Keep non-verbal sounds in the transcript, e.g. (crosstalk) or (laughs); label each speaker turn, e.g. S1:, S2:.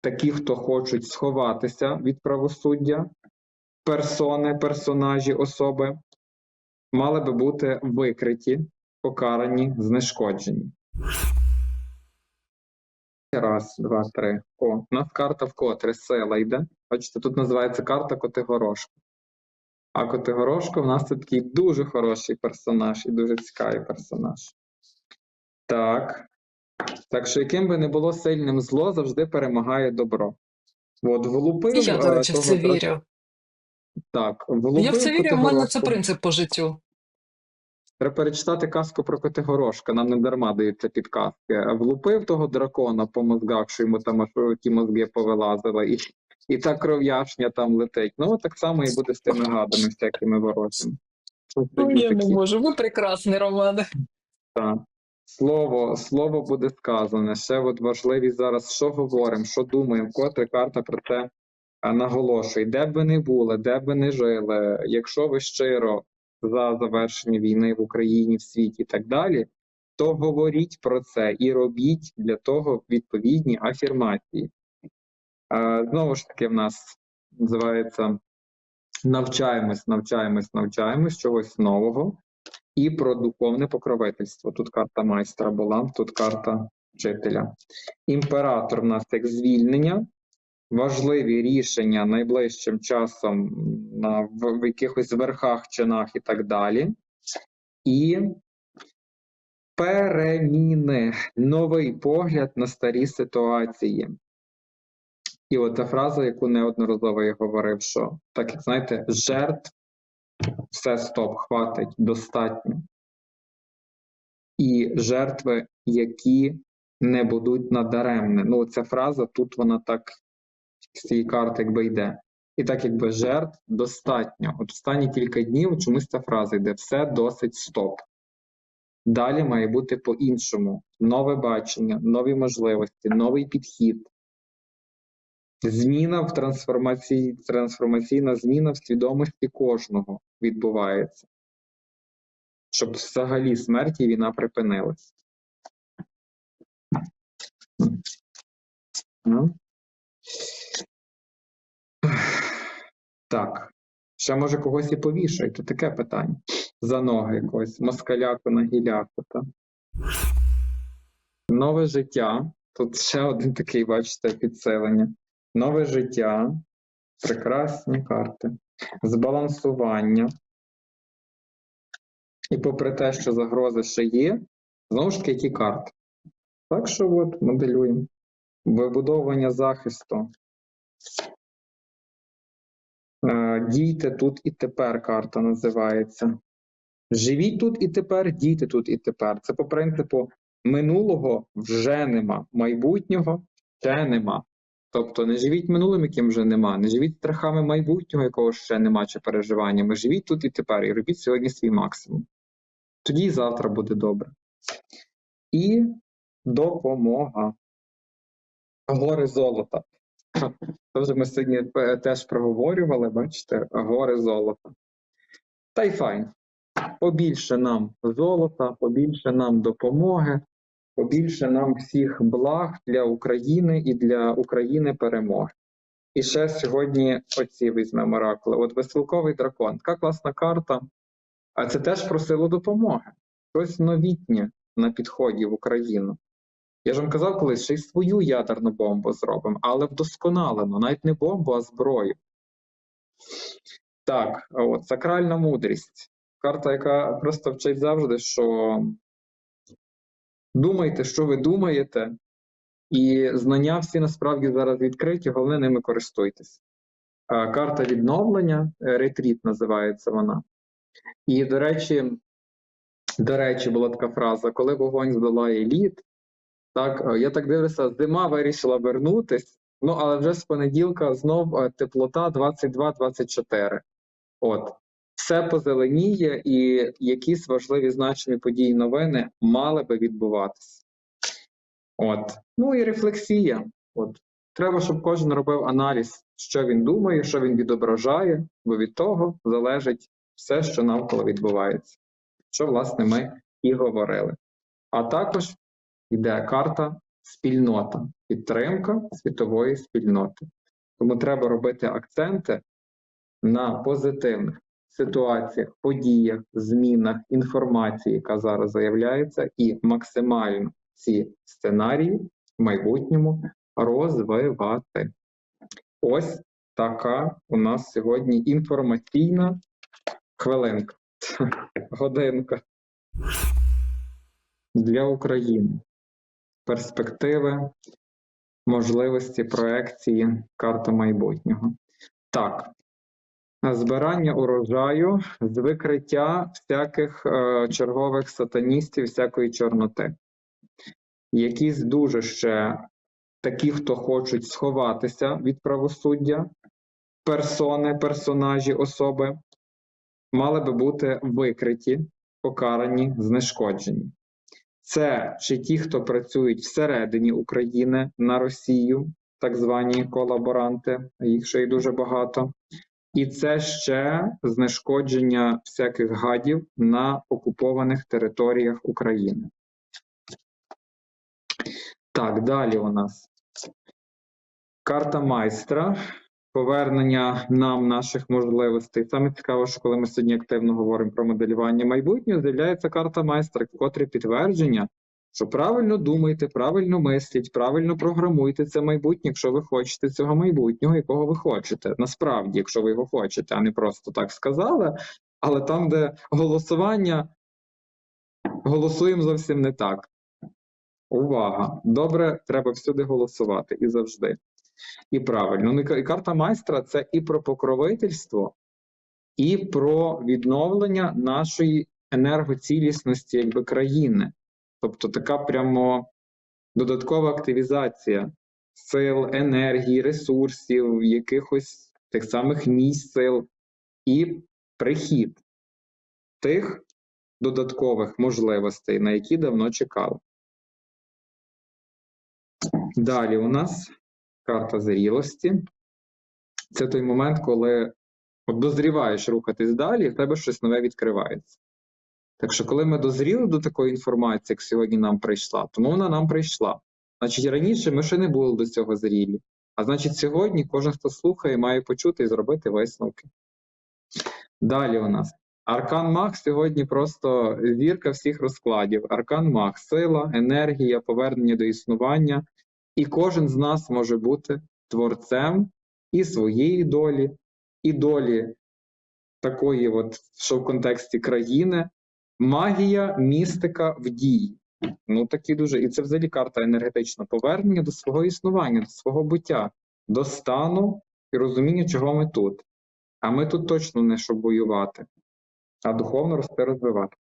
S1: такі, хто хочуть сховатися від правосуддя, персони, персонажі, особи, мали би бути викриті, покарані, знешкоджені. Раз, два, три. О, у нас карта вкотре сила йде. Бачите, тут називається карта Котигорошко. А Котигорошко в нас це такий дуже хороший персонаж і дуже цікавий персонаж. Так. Так що, яким би не було сильним зло, завжди перемагає добро. От влупив.
S2: Я, до
S1: е,
S2: речі, в це вірю.
S1: Так, влупив
S2: Я в це вірю, в мене це принцип по життю.
S1: Треба перечитати казку про Котигорошка, нам не дарма дають це підказки. Влупив того дракона по мозгах, що йому там ті мозги повилазили, і, і та кров'яшня там летить. Ну, так само і буде з тими гадами, всякими ворожими.
S2: Ну,
S1: такі
S2: я не можу. Ви прекрасний, Романе.
S1: Так. Слово, слово буде сказане. Ще от важливість зараз, що говоримо, що думаємо, котре карта про це наголошує. Де б ви не були, де б ви не жили, якщо ви щиро за завершення війни в Україні, в світі і так далі, то говоріть про це і робіть для того відповідні афірмації. Знову ж таки, в нас називається навчаємось, навчаємось, навчаємось чогось нового і про духовне покровительство. Тут карта майстра була, тут карта вчителя. Імператор в нас як звільнення, важливі рішення найближчим часом на, в, в якихось верхах, чинах і так далі. І переміни, новий погляд на старі ситуації. І от ця фраза, яку неодноразово я говорив, що так як знаєте, жертв все стоп, хватить, достатньо. І жертви, які не будуть надаремне. Ну, ця фраза тут вона так з цієї карти якби йде. І так, якби жертв достатньо. От останні кілька днів чомусь ця фраза йде: все досить стоп. Далі має бути по-іншому. Нове бачення, нові можливості, новий підхід. Зміна в трансформації, трансформаційна зміна в свідомості кожного відбувається. Щоб взагалі смерть і війна припинилась. Ну. Так. Ще може когось і повішають, то таке питання. За ноги якогось, москаляку на гіляку. Та. Нове життя. Тут ще один такий, бачите, підсилення. Нове життя. Прекрасні карти. Збалансування. І попри те, що загрози ще є, знову ж таки, які карти. Так що от моделюємо. Вибудовування захисту. Е, Дійте тут і тепер карта називається. Живіть тут і тепер, дійте тут і тепер. Це по принципу минулого вже нема, майбутнього ще нема. Тобто не живіть минулим, яким вже нема, не живіть страхами майбутнього, якого ще нема, чи переживаннями. Живіть тут і тепер і робіть сьогодні свій максимум. Тоді і завтра буде добре. І допомога. Гори золота. (laughs) Це ми сьогодні е, теж проговорювали, бачите, гори золота. Та й файн. Побільше нам золота, побільше нам допомоги, побільше нам всіх благ для України і для України перемоги. І ще сьогодні оці візьмемо оракули. От веселковий дракон. Така класна карта. А це теж про силу допомоги. Щось новітнє на підході в Україну. Я ж вам казав колись, що й свою ядерну бомбу зробимо, але вдосконалено, навіть не бомбу, а зброю. Так, от сакральна мудрість. Карта, яка просто вчить завжди, що думайте, що ви думаєте, і знання всі насправді зараз відкриті, головне ними користуйтесь. Карта відновлення, е, ретріт називається вона. І, до речі, до речі, була така фраза: коли вогонь здолає лід, так, е, я так дивлюся, зима вирішила вернутись, ну але вже з понеділка знов е, теплота 22-24. От, все позеленіє, і якісь важливі значені події новини мали би відбуватися. От, ну і рефлексія. От, треба, щоб кожен робив аналіз, що він думає, що він відображає, бо від того залежить все, що навколо відбувається. Що, власне, ми і говорили. А також йде карта спільнота, підтримка світової спільноти. Тому треба робити акценти на позитивних ситуаціях, подіях, змінах, інформації, яка зараз заявляється, і максимально ці сценарії в майбутньому розвивати. Ось така у нас сьогодні інформаційна хвилинка, (laughs) годинка для України. Перспективи, можливості, проекції, карта майбутнього. Так, збирання урожаю з викриття всяких е, чергових сатаністів, всякої чорноти. Якісь дуже ще такі, хто хочуть сховатися від правосуддя, персони, персонажі, особи, мали би бути викриті, покарані, знешкоджені. Це чи ті, хто працюють всередині України на Росію, так звані колаборанти, їх ще й дуже багато. І це ще знешкодження всяких гадів на окупованих територіях України. Так, далі у нас карта майстра, повернення нам наших можливостей. Саме цікаво, що коли ми сьогодні активно говоримо про моделювання майбутнього, з'являється карта майстра, котре підтвердження, що правильно думайте, правильно мисліть, правильно програмуйте це майбутнє, якщо ви хочете цього майбутнього, якого ви хочете. Насправді, якщо ви його хочете, а не просто так сказали. Але там, де голосування, голосуємо зовсім не так. Увага! Добре, треба всюди голосувати і завжди. І правильно. Ну, і карта майстра це і про покровительство, і про відновлення нашої енергоцілісності якби країни. Тобто така прямо додаткова активізація сил, енергії, ресурсів, якихось тих самих місць сил, і прихід тих додаткових можливостей, на які давно чекали. Далі у нас карта зрілості. Це той момент, коли от дозріваєш рухатись далі, і в тебе щось нове відкривається. Так що, коли ми дозріли до такої інформації, як сьогодні нам прийшла, тому вона нам прийшла. Значить, раніше ми ще не були до цього зрілі. А значить, сьогодні кожен, хто слухає, має почути і зробити висновки. Далі у нас. Аркан Маг сьогодні просто зірка всіх розкладів. Аркан Маг сила, енергія, повернення до існування. І кожен з нас може бути творцем і своєї долі, і долі такої, от, що в контексті країни, магія, містика в дії. Ну, такі дуже. І це взагалі карта енергетична повернення до свого існування, до свого буття, до стану і розуміння, чого ми тут. А ми тут точно не щоб воювати, а духовно рости розвивати.